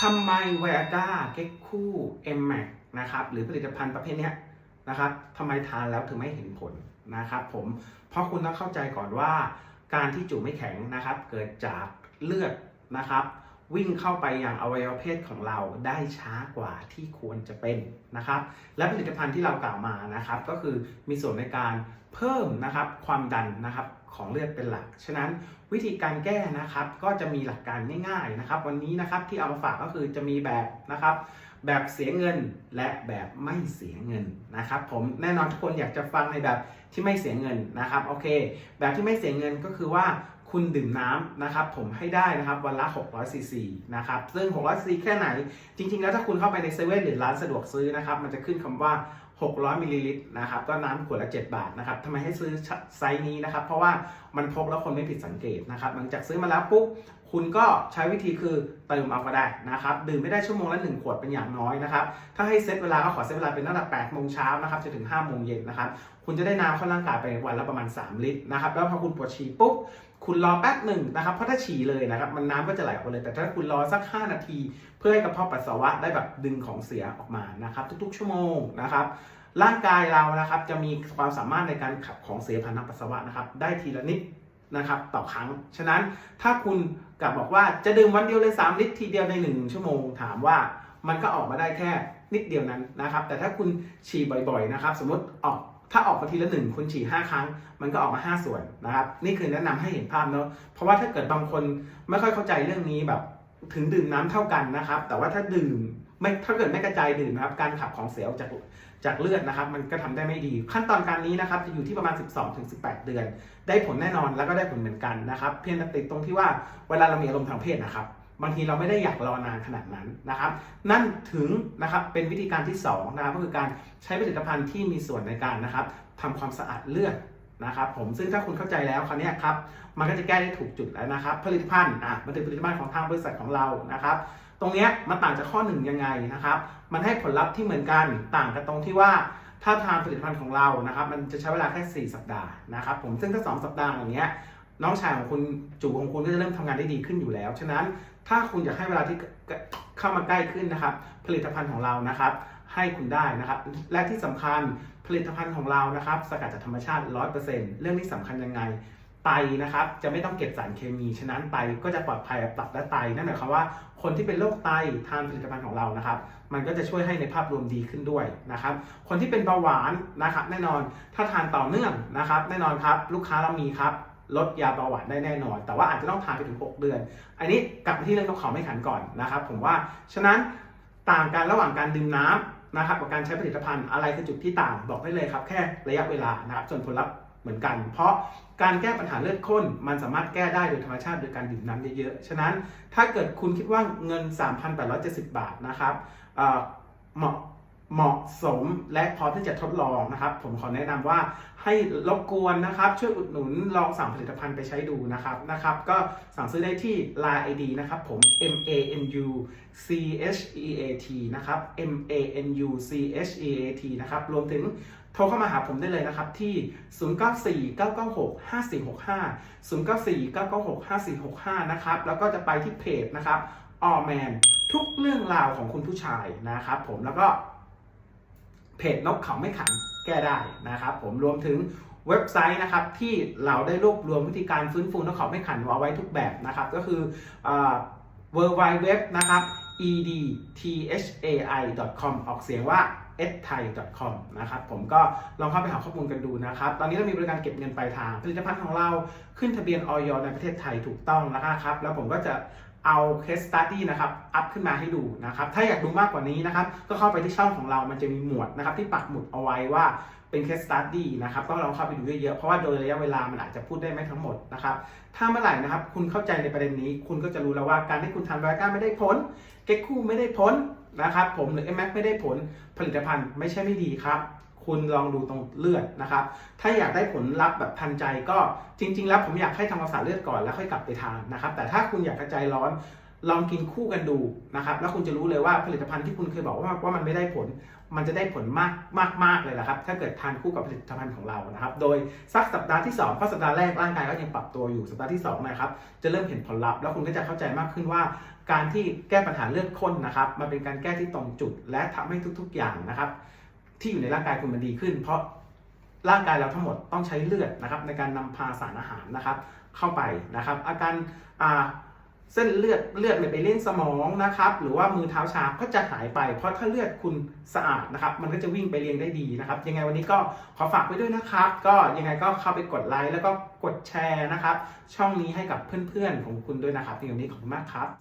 ทำไมไวอาก้าเก็กคู่เอ็มแม็กนะครับหรือผลิตภัณฑ์ประเภทนี้นะครับทำไมทานแล้วถึงไม่เห็นผลนะครับผมเพราะคุณต้องเข้าใจก่อนว่า การที่จุไม่แข็งนะครับ เกิดจากเลือดนะครับ วิ่งเข้าไปยังอวัยวะเพศของเราได้ช้ากว่าที่ควรจะเป็นนะครับ และผลิตภัณฑ์ที่เรากล่าวมานะครับ ก็คือมีส่วนในการเพิ่มนะครับความดันนะครับของเลือดเป็นหลัก ฉะนั้นวิธีการแก้นะครับก็จะมีหลักการง่ายๆนะครับ วันนี้นะครับที่เอามาฝากก็คือจะมีแบบนะครับ แบบเสียเงินและแบบไม่เสียเงินนะครับ ผมแน่นอนทุกคนอยากจะฟังในแบบที่ไม่เสียเงินนะครับโอเค แบบที่ไม่เสียเงินก็คือว่า คุณดื่มน้ำนะครับผมให้ได้นะครับวันละ600ซีซีนะครับซึ่ง600ซีซีแค่ไหน จริง ๆ แล้วถ้าคุณเข้าไปในเซเว่นหรือร้านสะดวกซื้อนะครับมันจะขึ้นคำว่า 600มิลลิลิตรนะครับก็น้ำขวดละ 7 บาทนะครับทำไมให้ซื้อไซส์นี้นะครับ เพราะว่ามันพกแล้วคนไม่ผิดสังเกตนะครับหลังจากซื้อมาแล้วปุ๊บคุณก็ใช้วิธีคือเติมเอาก็ได้นะครับดื่มไม่ได้ชั่วโมงละ1ขวดเป็นอย่างน้อยนะครับถ้าให้เซตเวลาก็ขอเซตเวลาเป็นตั้งแต่8โมงเช้านะครับจนถึง5โมงเย็นนะครับคุณจะได้น้ำเข้าร่างกายไปวันละประมาณ 3 ลิตรนะครับแล้วพอคุณปวดฉี่ปุ๊บ คุณรอแป๊บหนึ่งนะครับ เพราะถ้าฉี่เลยนะครับ มันน้ำก็จะไหลออกมาเลย แต่ถ้าคุณรอสัก 5 นาที เพื่อให้กระเพาะปัสสาวะได้แบบดึงของเสียออกมานะครับ ทุกๆ ชั่วโมงนะครับ ร่างกายเรานะครับจะมีความสามารถในการขับของเสียผ่านทางปัสสาวะนะครับ ได้ทีละนิดนะครับต่อครั้ง ฉะนั้นถ้าคุณกลับบอกว่าจะดื่มวันเดียวเลย 3 ลิตรทีเดียวใน 1 ชั่วโมง ถามว่ามันก็ออกมาได้แค่นิดเดียวนั้นนะครับ แต่ถ้าคุณฉี่บ่อยๆนะครับ สมมติออก ถ้าออกมาทีละหนึ่งคุณฉี่5ครั้ง มันก็ออกมา5ส่วนนะครับ นี่คือแนะนำให้เห็นภาพเนอะเพราะว่าถ้าเกิดบางคนไม่ค่อยเข้าใจเรื่องนี้แบบ ถึงดื่มน้ำเท่ากันนะครับ แต่ว่าถ้าดื่มไม่ถ้าเกิดไม่กระจายดื่มนะครับ การขับของเสียออกจากจากเลือดนะครับ มันก็ทำได้ไม่ดี ขั้นตอนการนี้นะครับจะอยู่ที่ประมาณ 12-18 เดือน ได้ผลแน่นอนแล้วก็ได้ผลเหมือนกันนะครับ เพียงแต่ติดตรงที่ว่าเวลาเรามีอารมณ์ทางเพศนะครับ บางทีเราไม่ได้อยากรอนานขนาดนั้นนะครับ นั่นถึงนะครับเป็นวิธีการที่สองนะครับก็คือการใช้ผลิตภัณฑ์ที่มีส่วนในการนะครับทำความสะอาดเลือดนะครับผมซึ่งถ้าคุณเข้าใจแล้วคราวนี้ครับมันก็จะแก้ได้ถูกจุดแล้วนะครับ ผลิตภัณฑ์อะมันเป็นผลิตภัณฑ์ของทางบริษัทของเรานะครับ ตรงนี้มันต่างจากข้อหนึ่งยังไงนะครับ มันให้ผลลัพธ์ที่เหมือนกันต่างกันตรงที่ว่าถ้าทานผลิตภัณฑ์ของเรานะครับ มันจะใช้เวลาแค่ 4 สัปดาห์นะครับผมซึ่งถ้า 2 สัปดาห์อย่างเงี้ยน้องชายของคุณจู่ของคุณก็จะเริ่มทำงานได้ดีขึ้นอยู่แล้ว ฉะนั้น ถ้าคุณอยากให้เวลาที่เข้ามาใกล้ขึ้นนะครับ ผลิตภัณฑ์ของเรานะครับ ให้คุณได้นะครับ และที่สำคัญผลิตภัณฑ์ของเรานะครับ สกัดจากธรรมชาติ 100%เรื่องนี้สำคัญยังไงไตนะครับจะไม่ต้องเก็บสารเคมี ฉะนั้นไตก็จะปลอดภัยกับตับและไตนั่นหมายความว่าคนที่เป็นโรคไตทานผลิตภัณฑ์ของเรานะครับ มันก็จะช่วยให้ในภาพรวมดีขึ้นด้วยนะครับ คนที่เป็นเบาหวานนะครับ แน่นอนถ้าทานต่อเนื่องนะครับ แน่นอนครับ ลูกค้าเรามีครับ ลดยาเบาหวานได้แน่นอน แต่ว่าอาจจะต้องทานไปถึง 6 เดือน อันนี้กลับมาที่เรื่องนกเขาไม่ขันก่อนนะครับ ผมว่าฉะนั้นต่างกันระหว่างการดื่มน้ำนะครับกับการใช้ผลิตภัณฑ์อะไรคือจุดที่ต่างบอกได้เลยครับ แค่ระยะเวลานะครับส่วนผลลัพธ์เหมือนกัน เพราะการแก้ปัญหาเลือดข้น มันสามารถแก้ได้โดยธรรมชาติโดยการดื่มน้ำเยอะๆ ฉะนั้นถ้าเกิดคุณคิดว่าเงิน 3,870 บาทนะครับเหมาะ เหมาะสมและพร้อมที่จะทดลองนะครับ ผมขอแนะนำว่าให้รบกวนนะครับ ช่วยอุดหนุนลองสั่งผลิตภัณฑ์ไปใช้ดูนะครับนะครับ ก็สั่งซื้อได้ที่ Line ID นะครับผม M A N U C H E A T นะครับ M A N U C H E A T นะครับ รวมถึงโทรเข้ามาหาผมได้เลยนะครับที่ 0949965465 0949965465 นะครับ แล้วก็จะไปที่เพจนะครับออแมนทุกเรื่องราวของคุณผู้ชายนะครับผมแล้วก็ เพจนกเขาไม่ขันแก้ได้นะครับ ผมรวมถึงเว็บไซต์นะครับที่เราได้รวบรวมวิธีการฟื้นฟูนกเขาไม่ขันเอาไว้ทุกแบบนะครับ ก็คือเวอ่อ w w w นะครับ edthai.com ออกเสียงว่า e t h a i c o m นะครับผมก็ลองเข้าไปหาข้อมูลกันดูนะครับ ตอนนี้เรามีบริการเก็บเงินปลายทาง ผลิตภัณฑ์ของเราขึ้นทะเบียนออยในประเทศไทยถูกต้องนะครับ แล้วผมก็จะ เอาเคสตัดดี้นะครับอัพขึ้นมาให้ดูนะครับถ้าอยากดูมากกว่านี้นะครับก็เข้าไปที่ช่องของเรามันจะมีหมวดนะครับที่ปักหมุดเอาไว้ว่าเป็นเคสตัดดี้นะครับก็ลองเข้าไปดูเยอะๆเพราะว่าโดยระยะเวลามันอาจจะพูดได้ไม่ทั้งหมดนะครับถ้าเมื่อไหร่นะครับคุณเข้าใจในประเด็นนี้ คุณก็จะรู้แล้วว่าการที่คุณทานไวาก้าไม่ได้ผลเก็กคู่ไม่ได้ผลนะครับผมหรือ m อไม่ได้ผลผลิตภัณฑ์ไม่ใช่ไม่ดีครับ คุณลองดูตรงเลือดนะครับ ถ้าอยากได้ผลลัพธ์แบบทันใจก็จริง ๆ แล้วผมอยากให้ทำความสะอาดเลือดก่อนแล้วค่อยกลับไปทานนะครับ แต่ถ้าคุณอยากกระจายร้อนลองกินคู่กันดูนะครับ แล้วคุณจะรู้เลยว่าผลิตภัณฑ์ที่คุณเคยบอกว่าว่ามันไม่ได้ผล มันจะได้ผลมากมากมากเลยละครับ ถ้าเกิดทานคู่กับผลิตภัณฑ์ของเรานะครับ โดยสักสัปดาห์ที่2เพราะสัปดาห์แรกร่างกายก็ยังปรับตัวอยู่สัปดาห์ที่2นะครับจะเริ่มเห็นผลลัพธ์แล้วคุณก็จะเข้าใจมากขึ้นว่า การที่แก้ปัญหาเลือดข้นนะครับมันเป็นการแก้ที่ตรงจุด และทำให้ทุก ๆ อย่างนะครับ ที่อยู่ในร่างกายคุณมันดีขึ้น เพราะร่างกายเราทั้งหมดต้องใช้เลือดนะครับ ในการนำพาสารอาหารนะครับ เข้าไปนะครับ อาการเส้นเลือดเลือดไม่ไปเลี้ยงสมองนะครับ หรือว่ามือเท้าชาก็จะหายไป เพราะถ้าเลือดคุณสะอาดนะครับ มันก็จะวิ่งไปเลี้ยงได้ดีนะครับ ยังไงวันนี้ก็ขอฝากไว้ด้วยนะครับ ก็ยังไงก็เข้าไปกดไลค์แล้วก็กดแชร์นะครับ ช่องนี้ให้กับเพื่อนๆของคุณด้วยนะครับในวันนี้ขอบคุณมากครับ